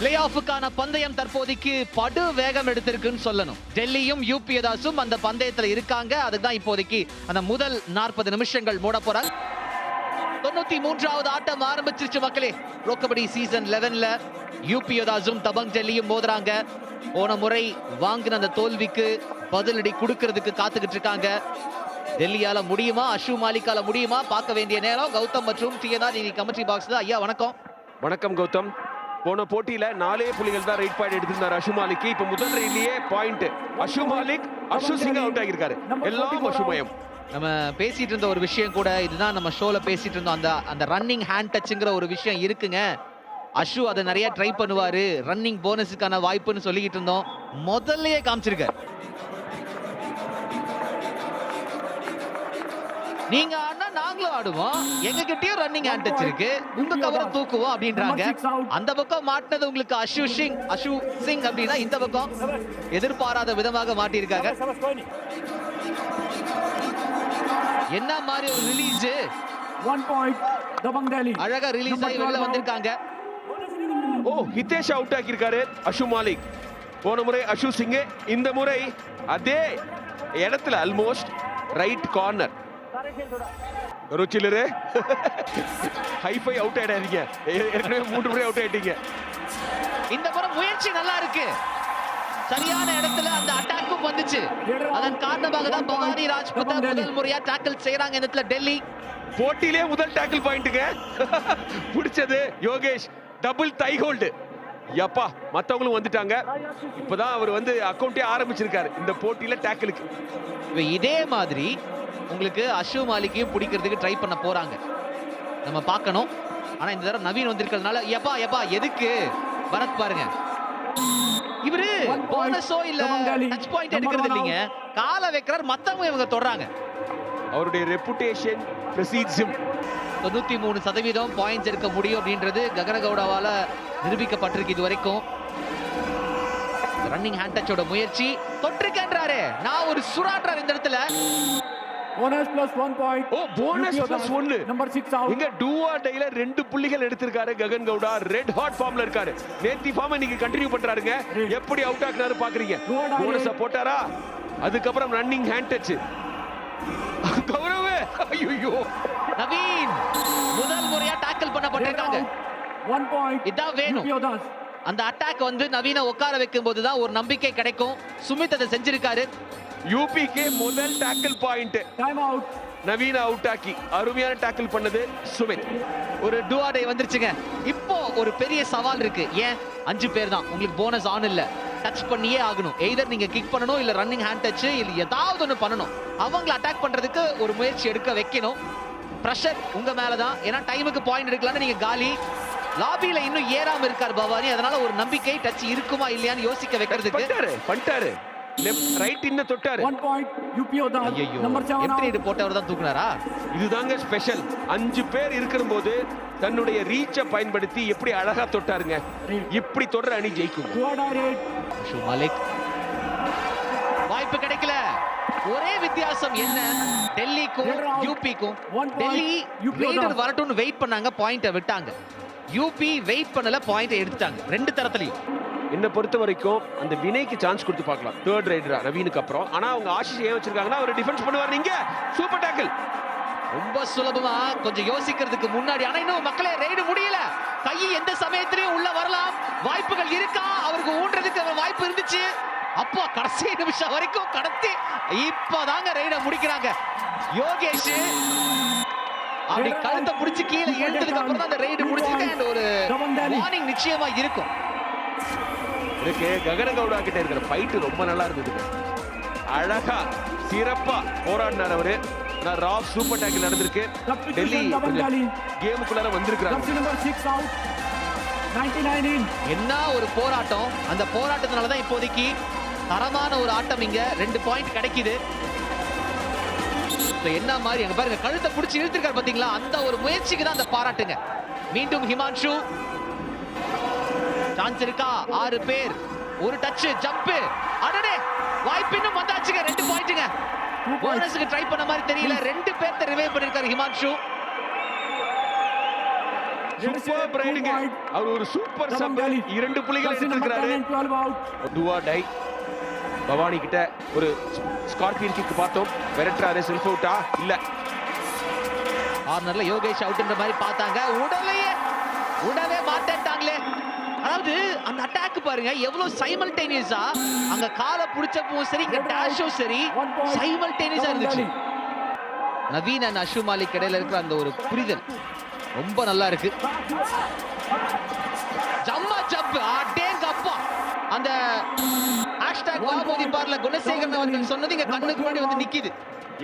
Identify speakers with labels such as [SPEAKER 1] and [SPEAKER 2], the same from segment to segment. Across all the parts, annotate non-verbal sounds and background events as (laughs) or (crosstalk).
[SPEAKER 1] Play ஆஃபுக்கான பந்தயம் தற்போதைக்கு படு வேகம் எடுத்திருக்குன்னு சொல்லணும். டெல்லியும் யூபிஎதாஸும் அந்த பந்தயத்துல இருக்காங்க. அதுதான் இப்போதைக்கு அந்த முதல் நாற்பது நிமிஷங்கள் மூட போறாங்க தொண்ணூத்தி மூன்றாவது ஆட்டம் ஆரம்பிச்சிருச்சு மக்களே. ரோக்கபடி சீசன் லெவன்ல யூபிஎதாஸும் தபங் டெல்லியும் மோதுறாங்க. போன முறை வாங்கின அந்த தோல்விக்கு பதிலடி கொடுக்கறதுக்கு காத்துக்கிட்டு இருக்காங்க. டெல்லியால முடியுமா? அஷு மாலிக்கால முடியுமா? பார்க்க வேண்டிய நேரம். கௌதம் மற்றும் டிஎன்ஆர் நீ கமெண்ட்ரி பாக்ஸ் தான் ஐயா வணக்கம்.
[SPEAKER 2] வணக்கம் கௌதம். போன போட்டியில நாலே புள்ளிகள் தான் ரைட் பாயிண்ட் எடுத்திருந்தார் அஷு மாலிக். இப்ப முதல் ரயிலேயே பாயிண்ட் அஷு மாலிக் அஷு சிங் அவுட் ஆகியிருக்காரு. எல்லாம் அஷுமயம்
[SPEAKER 1] நம்ம பேசிட்டு இருந்த ஒரு விஷயம் கூட இதுதான். நம்ம ஷோல பேசிட்டு இருந்தோம் அந்த அந்த ரன்னிங் ஹேண்ட் டச்ங்கிற ஒரு விஷயம் இருக்குங்க. அஷு அதை நிறைய ட்ரை பண்ணுவாரு. ரன்னிங் போனஸுக்கான வாய்ப்புன்னு சொல்லிக்கிட்டு இருந்தோம். முதல்லயே காமிச்சிருக்காரு. நீங்க ஆனா நாங்களும் ஆடுவோம். எங்க கிட்டயும் ரன்னிங் ஹேண்ட் டச் இருக்கு. உங்க கவரை தூக்குவோம் அப்படின்றாங்க. அந்த பக்கம் மாட்டினது உங்களுக்கு அஷு சிங் அஷு சிங் அப்படின்னா இந்த பக்கம். எதிர்பாராத விதமாக மாட்டியிருக்காங்க. என்ன மாதிரி ஒரு ரிலீஸ். அழகா ரிலீஸ் ஆகி வெளில வந்திருக்காங்க.
[SPEAKER 2] ஓ ஹிதேஷ் அவுட் ஆக்கியிருக்காரு அஷு மாலிக். போன முறை அஷு சிங் இந்த முறை அதே இடத்துல ஆல்மோஸ்ட் ரைட் கார்னர் ருச்சிலரு. ஹைஃபை அவுட் ஆயிடாதீங்க. ஏ- ஏற்கனவே மூன்று முறை அவுட் ஆயிட்டீங்க.
[SPEAKER 1] இந்த முறை முயற்சி நல்லா இருக்கு. சரியான இடத்துல அந்த அட்டாக்கும் வந்துச்சு. அதன் காரணமாக தான் பவானி ராஜ்புத் முதல் முறையா டாக்கிள் செய்றாங்க இந்த இடத்துல டெல்லி.
[SPEAKER 2] போட்டியிலே முதல் டேக்கிள் பாயிண்ட்டுங்க (laughs) பிடிச்சது யோகேஷ். டபுள் தை ஹோல்டு யப்பா மத்தவங்களும் வந்துட்டாங்க. இப்பதான் அவர் வந்து அக்கௌண்டே ஆரம்பிச்சிருக்காரு இந்த போட்டியில டேக்கிளுக்கு
[SPEAKER 1] இப்ப இதே மாதிரி உங்களுக்கு அஷு மாலிக்கையும் பிடிக்கிறதுக்கு ட்ரை பண்ண போறாங்க. நம்ம பார்க்கணும். ஆனா இந்த தடவை நவீன் வந்திருக்கிறதுனால எப்பா எப்பா எதுக்கு? பரத் பாருங்க. இவரு. போனஸோ இல்ல. டச் பாயிண்ட் எடுக்கிறது இல்லைங்க. காலை வைக்கிறார் மத்தவங்க இவங்க தொடுறாங்க.
[SPEAKER 2] அவருடைய ரெப்புடேஷன் பிரசீட்ஸும்
[SPEAKER 1] தொண்ணூத்தி மூணு சதவீதம் பாயிண்ட்ஸ் எடுக்க முடியும் அப்படின்றது ககனகவுடாவால நிரூபிக்கப்பட்டிருக்கு இது வரைக்கும் ரன்னிங் ஹேண்ட் டச்சோட முயற்சி. தொற்றுக்கன்றாரு நான் ஒரு சுறான்றார் இந்த இடத்துல.
[SPEAKER 3] Bonus plus one point.
[SPEAKER 2] Oh bonus plus. ஒன்னு
[SPEAKER 3] Number six out.
[SPEAKER 2] இங்க டூவா டைல ரெண்டு புள்ளிகள் எடுத்திருக்காரு ககன் கவுடா. ரெட் ஹாட் ஃபார்ம்ல இருக்காரு. நேத்தி ஃபார்ம் இன்னைக்கு கண்டினியூ பண்றாருங்க. எப்படி அவுட் ஆக்குனாரு பாக்குறீங்க. போனஸ போட்டாரா? அதுக்கப்புறம் ரன்னிங் ஹேண்ட் டச் கௌரவ! ஐயோ
[SPEAKER 1] நவீன் முதல் முறையா டாக்கிள் பண்ணப்பட்டிருக்காங்க.
[SPEAKER 3] One point.
[SPEAKER 1] இதான் வேணும். அந்த அட்டாக் வந்து நவீன உட்கார வைக்கும் போதுதான் ஒரு நம்பிக்கை கிடைக்கும். சுமித் அதை செஞ்சிருக்காரு.
[SPEAKER 2] யூபிக்கு முதல் tackle point
[SPEAKER 3] Time out.
[SPEAKER 2] Naveen out ஆக்கி அருமையான டேக்கிள் பண்ணது சுமித்.
[SPEAKER 1] ஒரு டுவாடை வந்துருச்சுங்க. இப்போ ஒரு பெரிய சவால் இருக்கு. ஏன்? அஞ்சு பேர் தான். உங்களுக்கு போனஸ் ஆன் இல்ல. டச் பண்ணியே ஆகணும். எய்தர் நீங்க கிக் பண்ணணும் இல்ல ரன்னிங் ஹேண்ட் டச் இல்ல ஏதாவது ஒண்ணு பண்ணணும். அவங்கள அட்டாக் பண்றதுக்கு ஒரு முயற்சி எடுக்க வைக்கணும். ப்ரெஷர் உங்க மேல தான் ஏன்னா டைமுக்கு பாயிண்ட் எடுக்கலாம்னு நீங்க காலி. லாபியில இன்னும் ஏறாம இருக்கார் பவானி. அதனால ஒரு நம்பிக்கை டச் இருக்குமா இல்லையான்னு யோசிக்க வைக்கிறதுக்கு
[SPEAKER 2] பண்ணிட்டாரு ரைட் இன்ன தொட்டாரு.
[SPEAKER 1] ஐயோ. போட்டவர் தான் தூக்குனாரா?
[SPEAKER 2] இதுதாங்க ஸ்பெஷல் அஞ்சு பேர் இருக்கிற போது தன்னுடைய ரீச்சை பயன்படுத்தி எப்படி அழகா தொட்டாருங்க. இப்படி தொடர அணி ஜெயிக்கும்
[SPEAKER 1] வாய்ப்பு கிடைக்கல. ஒரே வித்தியாசம் என்ன? டெல்லிக்கும். யூபிக்கும். டெல்லி. வரட்டும்னு வெயிட் பண்ணாங்க பாயிண்ட விட்டாங்க. யூபி வெயிட் பண்ணல பாயிண்ட எடுத்துட்டாங்க. ரெண்டு தரத்துலயும்.
[SPEAKER 2] என்னை பொறுத்த வரைக்கும் அந்த வினைக்கு சான்ஸ் கொடுத்து பார்க்கலாம். தேர்ட் ரைடரா நவீனுக்கு அப்புறம். ஆனா அவங்க ஆஷிஷ் ஏன் வச்சிருக்காங்கன்னா அவர் டிஃபென்ஸ் பண்ணுவார் நீங்க சூப்பர் டேக்கிள்
[SPEAKER 1] ரொம்ப சுலபமா கொஞ்சம் யோசிக்கிறதுக்கு முன்னாடி ஆனா இன்னும் மக்களே ரெய்டு முடியல. கை எந்த சமயத்திலயும் உள்ள வரலாம். வாய்ப்புகள் இருக்கா? அவருக்கு ஊன்றதுக்கு வாய்ப்பு இருந்துச்சு. அப்போ கடைசி நிமிஷம் வரைக்கும் கடத்தி இப்பதாங்க ரெய்ட முடிக்கிறாங்க. யோகேஷ். அப்படி கழுத்தை பிடிச்சு கீழே எழுந்ததுக்கு அப்புறம் அந்த ரெய்டு முடிச்சிருக்கு and ஒரு. வார்னிங் நிச்சயமா இருக்கும்
[SPEAKER 2] இருக்கு ககன கவுடா கிட்ட இருக்கிற ஃபைட் ரொம்ப நல்லா இருந்ததுங்க அழகா சிறப்பா போராடினார் அவரு ராஃப் சூப்பர் டேக்கிள் நடந்திருக்கு டெல்லி. கேமுக்குள்ளார வந்திருக்கிறாங்க
[SPEAKER 3] Jersey number six out. 99 in.
[SPEAKER 1] என்ன ஒரு போராட்டம் அந்த போராட்டத்தினால தான் இப்போதைக்கு தரமான ஒரு ஆட்டம் இங்க ரெண்டு பாயிண்ட் கிடைக்குது என்ன மாதிரி அங்க பாருங்க கழுத்தை பிடிச்சி இழுத்திருக்காரு பாத்தீங்களா? அந்த ஒரு முயற்சிக்கு தான் அந்த பாராட்டுங்க. மீண்டும் ஹிமான்ஷு. சான்ஸ் இருக்கா? ஆறு பேர். ஒரு டச் ஜம்ப் அடடே வாய்ப்பு இன்னும் வந்தாச்சுங்க. ரெண்டு பாயிண்ட்டுங்க. போனஸுக்கு ட்ரை பண்ண மாதிரி தெரியல. ரெண்டு பேர்த்த ரிவைவ் பண்ணிருக்காரு ஹிமான்ஷு.
[SPEAKER 2] சூப்பர் ரைடுங்க அவர் ஒரு சூப்பர் சப் இரண்டு புள்ளிகள்
[SPEAKER 3] Jersey number 10
[SPEAKER 2] எடுத்திருக்கிறாரு
[SPEAKER 3] and 12 out.
[SPEAKER 2] Do or die Bhavani கிட்ட ஒரு ஸ்கார்பியன் கிக் பார்த்தோம். விரட்டுறாரு செல்ஃப் அவுட்டா இல்ல.
[SPEAKER 1] கார்னர்ல யோகேஷ் அவுட்ன்ற மாதிரி பார்த்தாங்க. உடலையே உடவே மாட்டேன்ட்டாங்களே அதாவது அந்த அட்டாக் பாருங்க எவ்வளவு சைமல்டேனியஸா அங்க காலை புடிச்சப்பவும் சரி இங்க டேஷும் சரி. சைமல்டேனியஸா இருந்துச்சு. நவீன் அண்ட் அஷு மாலிக் இடையில இருக்கிற அந்த ஒரு புரிதல். ரொம்ப நல்லா இருக்கு. ஜம்மா ஜப் அடேங்க அப்பா. அந்த ஹேஷ்டாக் வாபோதி பார்ல குணசேகரன் அவர்கள் சொன்னது இங்க கண்ணுக்கு முன்னாடி வந்து நிக்குது.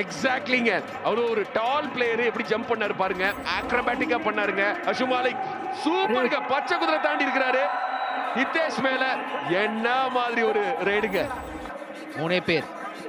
[SPEAKER 2] எக்ஸாக்ட்லிங்க அவர் ஒரு டால் பிளேயர் எப்படி ஜம்ப் பண்ணாரு பாருங்க. ஆக்ரோபாட்டிக்கா பண்ணாருங்க. அஷு மாலிக் சூப்பருங்க பச்சை குதிரை தாண்டி இருக்கிறாரு. ஹிதேஷ் மேல என்ன மாதிரி ஒரு ரைடுங்க
[SPEAKER 1] மூணே பேர்.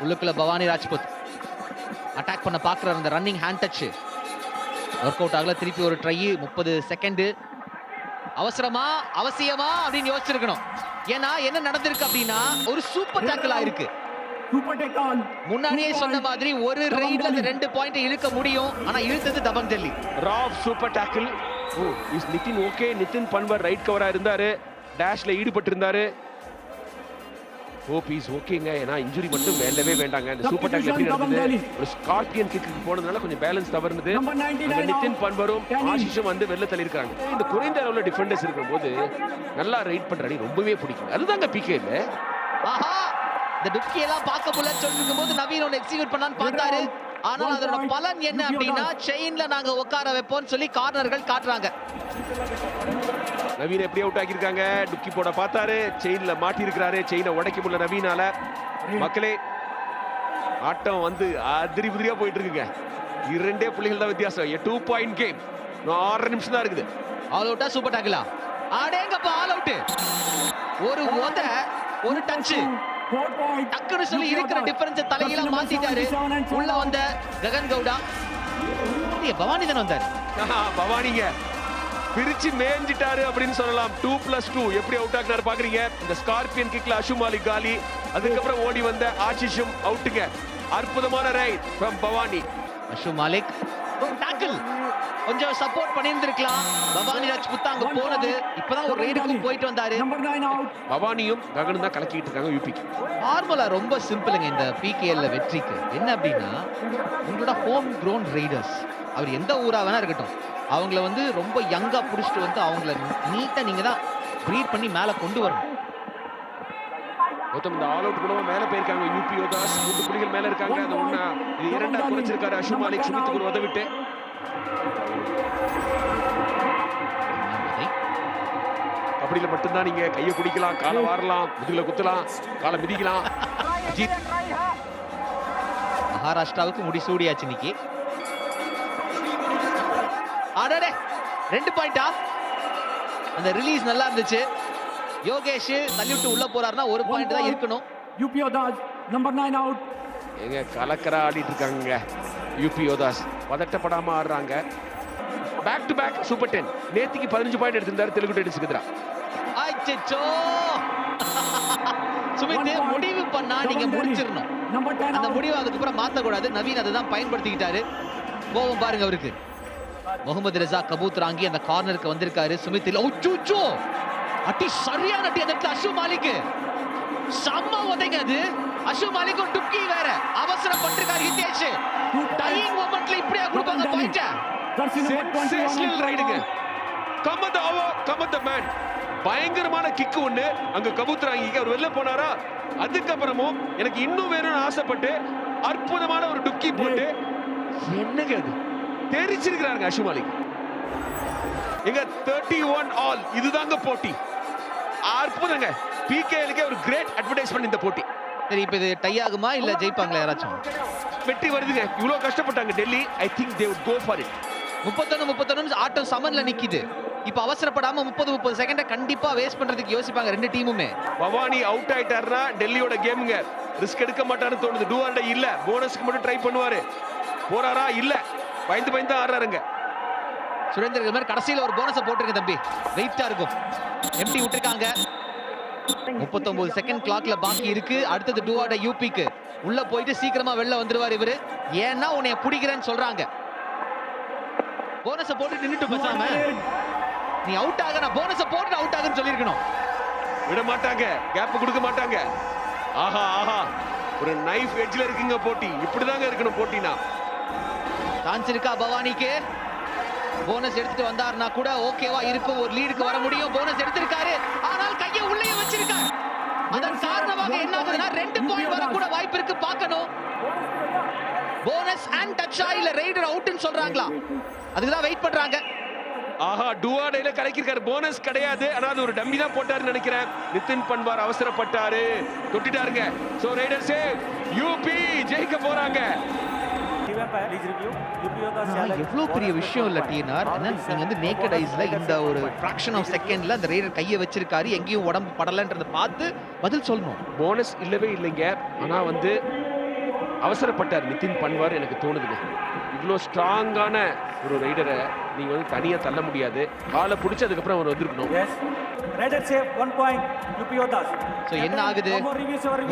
[SPEAKER 1] உள்ளுக்குள்ள பவானி ராஜ்புத். அட்டாக் பண்ண பார்க்குறாரு அந்த running hand touch work out ஆகல. திருப்பி ஒரு ட்ரை முப்பது செகண்ட் அவசரமா அவசியமா அப்படின்னு யோசிச்சிருக்கணும். ஏன்னா என்ன நடந்திருக்கு அப்படின்னா ஒரு சூப்பர் டேக்கிள் ஆயிருக்கு. முன்னாடியே சொன்ன. மாதிரி ஒரு ரைட்ல. ரெண்டு பாயிண்ட் இழுக்க முடியும். ஆனா இழுத்தது Dabang Delhi
[SPEAKER 2] Rao super tackle oh is Nitin okay Nitin Panwar right cover இருந்தாரு. டேஷ்ல ஈடுபட்டு இருந்தாரு ஹோப் இஸ் ஓகேங்க ஏன்னா இன்ஜுரி மட்டும் வேண்டவே வேண்டாங்க. இந்த சூப்பர் டாக்கிள் எப்படி நடந்தது ஒரு ஸ்கார்பியன் கிக்கு போனதுனால கொஞ்சம் பேலன்ஸ் தவறுனது.
[SPEAKER 3] Number 99
[SPEAKER 2] அங்க நிதின்
[SPEAKER 3] Kenny.
[SPEAKER 2] ஆஷிஷும் வந்து வெளில தள்ளியிருக்காங்க. இந்த குறைந்த அளவுல டிஃபெண்டர்ஸ் இருக்கும்போது நல்லா ரைட் பண்ற அணி ரொம்பவே பிடிக்கும். அதுதாங்க பிகே இல்ல
[SPEAKER 1] ஆஹா! இந்த டுப்கி எல்லாம் பார்க்க முடியல சொல்லிருக்கும் போது நவீன் ஒன்னு எக்ஸிக்யூட் பண்ணான்னு பார்த்தாரு. ஆனால் அதோட பலன் என்ன அப்படின்னா செயின்ல நாங்க உட்கார வைப்போம்னு சொல்லி கார்னர்கள் காட்டுறாங்க.
[SPEAKER 2] நவீன் எப்படி அவுட் ஆக்கியிருக்காங்க டுக்கி போட பார்த்தாரு. செயின்ல மாட்டி இருக்கிறாரு செயினை உடைக்க முடியல நவீனால மக்களே ஆட்டம் வந்து அதிரி புதிரியா போயிட்டு இருக்குங்க இரண்டே புள்ளிகள் தான் வித்தியாசம். டூ பாயிண்ட் கேம் ஆறரை நிமிஷம் தான் இருக்குது.
[SPEAKER 1] ஆல் அவுட்டா சூப்பர் டாக்கிலா ஆடேங்கப்பா ஆல் அவுட் ஒரு உத ஒரு டச்
[SPEAKER 3] Four point.
[SPEAKER 1] டக்குன்னு சொல்லி இருக்கிற. டிஃபரன்ஸ் தலையில மாத்திட்டாரு.
[SPEAKER 3] 77 and 12
[SPEAKER 1] உள்ள. வந்த ககன் கவுடா. பவானி தானே வந்தாரு?
[SPEAKER 2] பவானிங்க. பிரிச்சு மேஞ்சிட்டாரு அப்படின்னு சொல்லலாம். டூ பிளஸ் டூ எப்படி அவுட் ஆகினாரு பாக்குறீங்க? இந்த ஸ்கார்பியன் கிக்ல அஷு மாலிக் காலி. அதுக்கப்புறம் ஓடி வந்த ஆஷிஷும் அவுட்டுங்க அற்புதமான raid from Bhavani.
[SPEAKER 1] Ashu Malik tackle கொஞ்சம் சப்போர்ட் பண்ணியிருந்திருக்கலாம். பவானி ராஜ்புத் அங்க போனது. இப்பதான் ஒரு ரைடுக்கும். போயிட்டு வந்தாரு.
[SPEAKER 2] பவானியும் ககனும் தான் கலக்கிட்டு இருக்காங்க யூபிக்கு
[SPEAKER 1] ஃபார்முலா ரொம்ப சிம்பிளுங்க இந்த பிகேஎல்ல வெற்றிக்கு. என்ன அப்படின்னா உங்களோட ஹோம் க்ரோன் ரைடர்ஸ் அவர் எந்த ஊரா வேணா இருக்கட்டும். அவங்கள வந்து ரொம்ப யங்கா புடிச்சிட்டு வந்து அவங்கள நீட்டா நீங்க தான் ப்ரீட் பண்ணி மேல கொண்டு வரணும்.
[SPEAKER 2] மொத்தம் இந்த ஆல் அவுட் மூலமா மேல போயிருக்காங்க. யூபி யோதாஸ் மூன்று புள்ளிகள் மேல இருக்காங்க. அது ஒண்ணா இது இரண்டா குறைச்சிருக்காரு அஷு மாலிக். சுமித்துக்கு ஒரு உதவிட்டு. கபடியில மட்டும்தான் நீங்க கையை பிடிக்கலாம் காலை வாரலாம் முதுகுல குத்தலாம் காலை மிதிக்கலாம். (laughs)
[SPEAKER 1] மகாராஷ்டிராவுக்கு முடி சூடியாச்சு இன்னைக்கு. அடடே ரெண்டு பாயிண்டா அந்த ரிலீஸ் நல்லா இருந்துச்சு யோகேஷ் தள்ளிவிட்டு உள்ள போறாருன்னா ஒரு பாயிண்ட் தான்
[SPEAKER 3] point.
[SPEAKER 1] இருக்கணும்
[SPEAKER 3] UP Odas. Number nine out.
[SPEAKER 2] எங்க கலக்கரா ஆடிட்டு இருக்காங்க யூபி யோதாஸ் பதட்டப்படாம ஆடுறாங்க back to back super ten நேத்திக்கு பதினஞ்சு பாயிண்ட் எடுத்திருந்தாரு தெலுங்கு டைட்டன்ஸ்க்கு எதிரா
[SPEAKER 1] அச்சச்சோ (laughs) சுமித். முடிவு பண்ணா நீங்க. முடிச்சிடணும்
[SPEAKER 3] Number ten
[SPEAKER 1] அந்த. முடிவை அதுக்கப்புறம் மாத்தக்கூடாது நவீன் அதை தான் பயன்படுத்திக்கிட்டாரு கோபம் பாருங்க அவருக்கு முகமது ரசா கபூத்ராங்கி அந்த கார்னருக்கு வந்திருக்காரு. சுமித் இல்ல உச்சுச்சோ அட்டி சரியான அட்டி அந்த இடத்துல அஷு மாலிக் செம்ம உதைங்க அது. அஷு மாலிக்கும் டுக்கி வேற. அவசரப்பட்டிருக்காரு ஹிதேஷ்.
[SPEAKER 3] Two
[SPEAKER 1] டையிங் மொமெண்ட்ல இப்படியா கொடுப்பாங்க. Point
[SPEAKER 3] Jersey number 21 and
[SPEAKER 2] sensational
[SPEAKER 3] 12
[SPEAKER 2] ரைடுங்க. கமந்த அவோ கமந்த மேன் பயங்கரமான கிக்கு ஒண்ணு. அங்க கபூத்ராங்கிக்கு அவர் வெளில போனாரா? அதுக்கப்புறமும் எனக்கு இன்னும் வேணும்னு ஆசைப்பட்டு அற்புதமான ஒரு டுக்கி போட்டு. என்னங்க அது? தெரிச்சிருக்கிறாருங்க அஷு மாலிக் எங்க தேர்ட்டி ஒன் ஆல் இதுதாங்க போட்டி. அற்புதங்க. பிகேலுக்கே ஒரு கிரேட் அட்வர்டைஸ்மெண்ட் இந்த போட்டி.
[SPEAKER 1] சரி இப்ப இது டை ஆகுமா இல்ல ஜெயிப்பாங்களா யாராச்சும்?
[SPEAKER 2] வெற்றி வருதுங்க. இவ்வளவு கஷ்டப்பட்டாங்க Delhi. I think they go for it.
[SPEAKER 1] முப்பத்தொன்னு முப்பத்தொன்னு ஆட்டம் சமன்ல நிக்குது. இப்ப அவசரப்படாம முப்பது முப்பது செகண்ட கண்டிப்பா வேஸ்ட் பண்றதுக்கு யோசிப்பாங்க ரெண்டு டீமுமே.
[SPEAKER 2] பவானி அவுட் ஆயிட்டாருன்னா டெல்லியோட கேமுங்க ரிஸ்க் எடுக்க மாட்டாருன்னு தோணுது. டூ ஆர்டர் இல்ல போனஸ்க்கு மட்டும் ட்ரை பண்ணுவாரு. போறாரா? இல்ல. பயந்து பயந்து ஆடுறாருங்க.
[SPEAKER 1] சுரேந்தர் மாதிரி கடைசியில ஒரு போனஸை போட்டுருங்க தம்பி. வெயிட்டா இருக்கும். எம்டி விட்டுருக்காங்க. முப்பத்தொன்பது செகண்ட் கிளாக்ல பாக்கி இருக்கு. அடுத்தது டூவாட யூபிக்கு உள்ள போயிட்டு சீக்கிரமா வெளில வந்துருவார் இவரு. ஏன்னா உன்னைய பிடிக்கிறேன்னு சொல்றாங்க. போனஸை போட்டு நின்னுட்டு பேசாம. நீ அவுட் ஆக நான் போனஸ போட்டு அவுட் ஆகுன்னு சொல்லியிருக்கணும்.
[SPEAKER 2] விட மாட்டாங்க. கேப் கொடுக்க மாட்டாங்க. ஆஹா ஆஹா. ஒரு நைஃப் எட்ஜ்ல இருக்குங்க போட்டி. இப்படிதாங்க இருக்கணும் போட்டினா.
[SPEAKER 1] சான்ஸ் இருக்கா பவானிக்கு? போனஸ் எடுத்துட்டு வந்தாருன்னா கூட ஓகேவா இருக்கும் ஒரு லீடுக்கு வர முடியும். போனஸ் எடுத்திருக்காரு. ஆனால் கையை உள்ளே வச்சிருக்காரு. அதன் காரணமாக என்ன ஆகுதுன்னா ரெண்டு பாயிண்ட் வர கூட வாய்ப்பு இருக்கு பார்க்கணும். போனஸ் அண்ட் டச் இல்ல ரைடர் அவுட்னு சொல்றாங்களா? அதுக்கு தான் வெயிட் பண்றாங்க.
[SPEAKER 2] ஆஹா டுவாடையில கலக்கிருக்காரு போனஸ் கிடையாது. ஆனா அது ஒரு டம்மி தான் போட்டாருன்னு நினைக்கிறேன். நிதின் பன்வார் அவசரப்பட்டாரு. தொட்டிட்டாருங்க. சோ ரைடர்ஸே யூபி ஜெயிக்க போறாங்க.
[SPEAKER 1] எவ்வளவு பெரிய விஷயம் இல்ல டிஎன்ஆர் நீங்க வந்து நேக்கட் ஐஸ்ல இந்த ஒரு ஃபிராக்ஷன் ஆஃப் செகண்ட்ல அந்த ரைடர் கையை வச்சிருக்காரு எங்கேயும் உடம்பு படலன்றத பார்த்து பதில் சொல்லணும்.
[SPEAKER 2] போனஸ் இல்லவே இல்லைங்க. ஆனா வந்து அவசரப்பட்டார் நிதின் பன்வார் எனக்கு தோணுதுங்க. இவ்வளோ ஸ்ட்ராங்கான ஒரு ரைடரை நீங்க வந்து தனியா தள்ள முடியாது. காலை பிடிச்சி அதுக்கப்புறம் அவர் வந்திருக்கணும்.
[SPEAKER 1] சோ என்ன ஆகுது?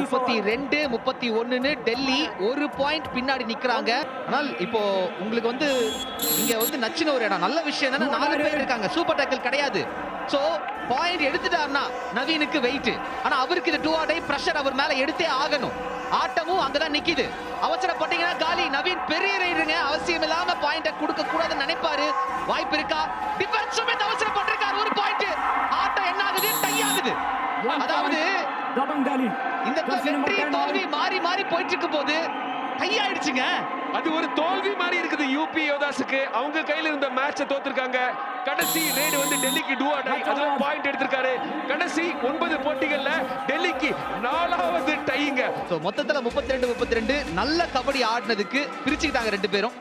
[SPEAKER 1] முப்பத்தி. ரெண்டு முப்பத்தி ஒண்ணுன்னு டெல்லி ஒரு பாயிண்ட் பின்னாடி நிக்கிறாங்க. ஆனால் இப்போ உங்களுக்கு வந்து இங்க வந்து நச்சின ஒரு இடம். நல்ல விஷயம் தானே நாலு பேர். இருக்காங்க. சூப்பர் டேக்கிள் கிடையாது. சோ பாயிண்ட் எடுத்துட்டாருன்னா நவீனுக்கு வெயிட் ஆனா அவருக்கு இது டூ ஆடை பிரஷர் அவர் மேல எடுத்தே ஆகணும். ஆட்டமும் அங்கதான் நிக்குது. அவசரப்பட்டீங்கன்னா காலி நவீன் பெரிய ரைடுங்க அவசியம் இல்லாம பாயிண்ட கொடுக்க கூடாதுன்னு நினைப்பாரு. வாய்ப்பு இருக்கா? டிஃபென்ஸ் சுமித் அவசரப்பட்டிருக்காரு. ஒரு பாயிண்ட் ஆட்டம் என்ன ஆகுது? டை ஆகுது. அதாவது. இந்த வெற்றி
[SPEAKER 3] 10
[SPEAKER 1] தோல்வி மாறி மாறி போயிட்டு இருக்கும் போது கையாயிடுச்சுங்க
[SPEAKER 2] அது ஒரு தோல்வி மாதிரி இருக்குது. யூபி யோதாஸுக்கு அவங்க கையில இருந்த மேட்சை தோத்துருக்காங்க. கடைசி ரைடு வந்து டெல்லிக்கு டூ டை அதுல பாயிண்ட் எடுத்திருக்காரு. கடைசி ஒன்பது போட்டிகள்ல டெல்லிக்கு நாலாவது டைங்க
[SPEAKER 1] மொத்தத்துல 32 32 நல்ல கபடி ஆடினதுக்கு பிரிச்சுக்கிட்டாங்க ரெண்டு பேரும்.